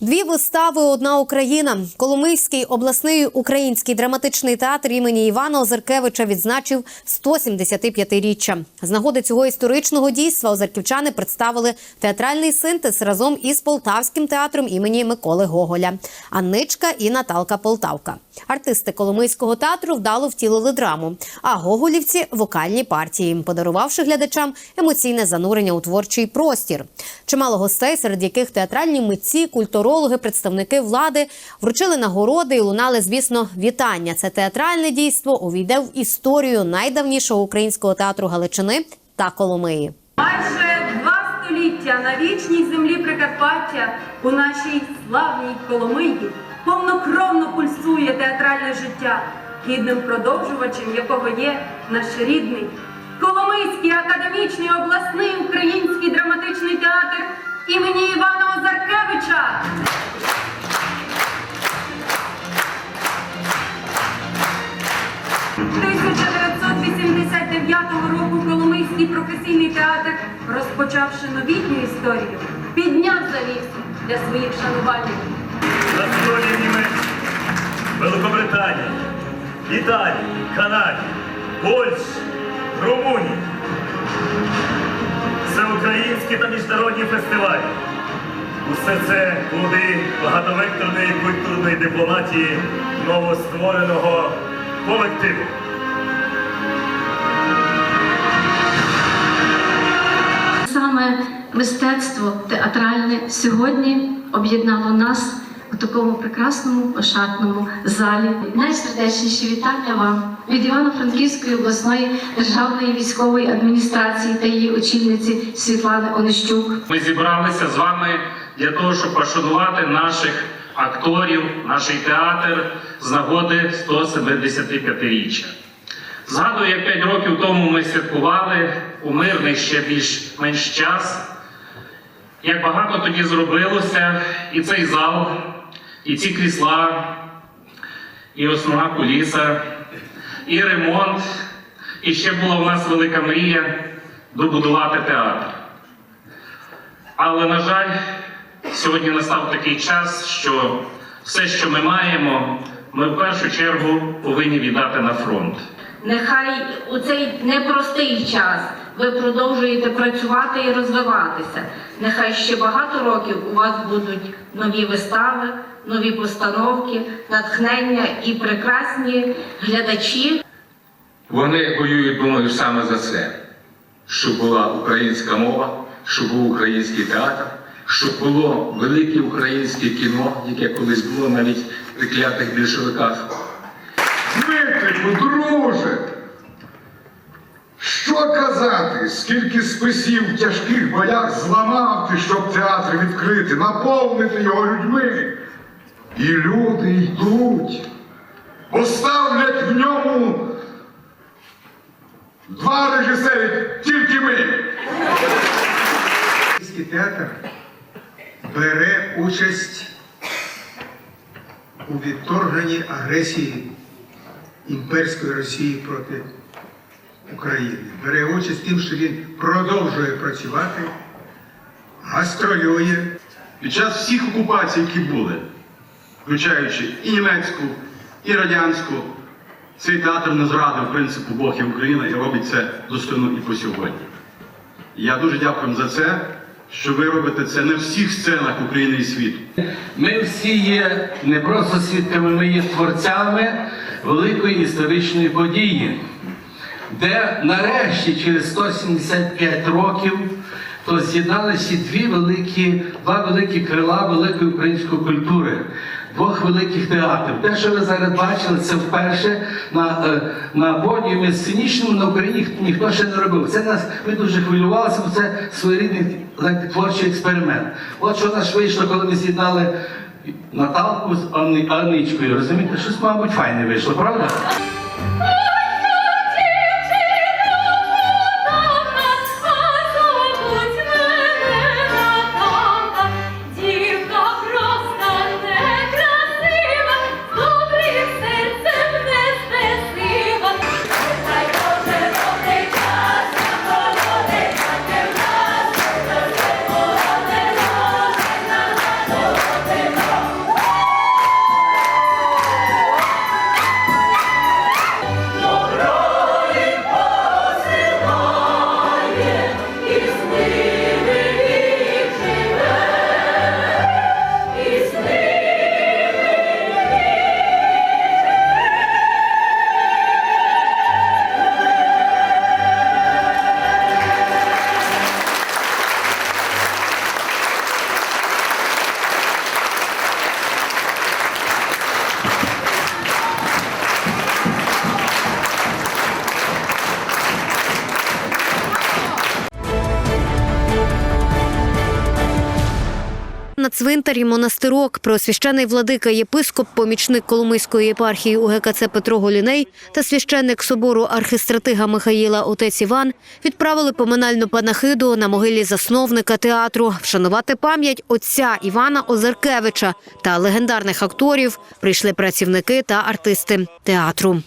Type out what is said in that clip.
Дві вистави, одна Україна. Коломийський обласний український драматичний театр імені Івана Озеркевича відзначив 175-річчя. З нагоди цього історичного дійства озерківчани представили театральний синтез разом із Полтавським театром імені Миколи Гоголя. Анничка і Наталка Полтавка. Артисти Коломийського театру вдало втілили драму, а гоголівці вокальні партії, подарувавши глядачам емоційне занурення у творчий простір. Чимало гостей, серед яких театральні митці, культурологи, представники влади вручили нагороди і лунали, звісно, вітання. Це театральне дійство увійде в історію найдавнішого українського театру Галичини та Коломиї. Майже два століття на вічній землі Прикарпаття у нашій славній Коломиї повнокровно пульсує театральне життя, гідним продовжувачем якого є наш рідний Коломийський академічний обласний український драматичний театр Коломийський професійний театр, розпочавши новітню історію, підняв завісу для своїх шанувальників. на сході Німеччини, Великобританії, Італії, Канаді, Польщі, Румунії. Всеукраїнські та міжнародні фестивалі. Усе це плоди багатовекторної культурної дипломатії новоствореного колективу. Саме мистецтво театральне сьогодні об'єднало нас у такому прекрасному ошатному залі. Найсердечніші вітання вам від Івано-Франківської обласної державної військової адміністрації та її очільниці Світлани Онищук. Ми зібралися з вами для того, щоб пошанувати наших акторів, наш театр з нагоди 175-річчя. Згадую, як 5 років тому ми святкували у мирний ще більш-менш час. Як багато тоді зробилося, і цей зал, і ці крісла, і основна куліса, і ремонт, і ще була в нас велика мрія добудувати театр. Але, на жаль, сьогодні настав такий час, що все, що ми маємо, ми в першу чергу повинні віддати на фронт. Нехай у цей непростий час ви продовжуєте працювати і розвиватися. Нехай ще багато років у вас будуть нові вистави, нові постановки, натхнення і прекрасні глядачі. Вони воюють, думаю, саме за це, щоб була українська мова, щоб був український театр, щоб було велике українське кіно, яке колись було навіть при клятих більшовиках. Дмитрику, друже! Що казати, скільки списів тяжких боях зламав ти, щоб театр відкрити, наповнити його людьми. І люди йдуть, поставлять в ньому два режисери, тільки ми. Український театр бере участь у відторгненні агресії імперської Росії проти України. Бере участь тим, що він продовжує працювати, гастролює. Під час всіх окупацій, які були, включаючи і німецьку, і радянську, цей театр не зрадив принципу Бог і Україна і робить це достойно і по сьогодні. Я дуже дякую за це, що ви робите це на всіх сценах України і світу. Ми всі є не просто свідками, ми є творцями великої історичної події, де нарешті через 175 років то з'єдналися дві великі, два великі крила великої української культури. Двох великих театрів. Те, що ви зараз бачили, це вперше на, е, на подіумі сценічному на Україні ніхто, ще не робив. Це нас ми дуже хвилювалися, бо це своєрідний творчий експеримент. От що нас вийшло, коли ми з'єднали Наталку з Анни, Анничкою. Розумієте, щось, мабуть, файне вийшло, правда? На цвинтарі монастирок. Преосвящений владика єпископ, помічник Коломийської єпархії УГКЦ Петро Голіней та священник собору архистратига Михаїла отець Іван відправили поминальну панахиду на могилі засновника театру. Вшанувати пам'ять отця Івана Озеркевича та легендарних акторів прийшли працівники та артисти театру.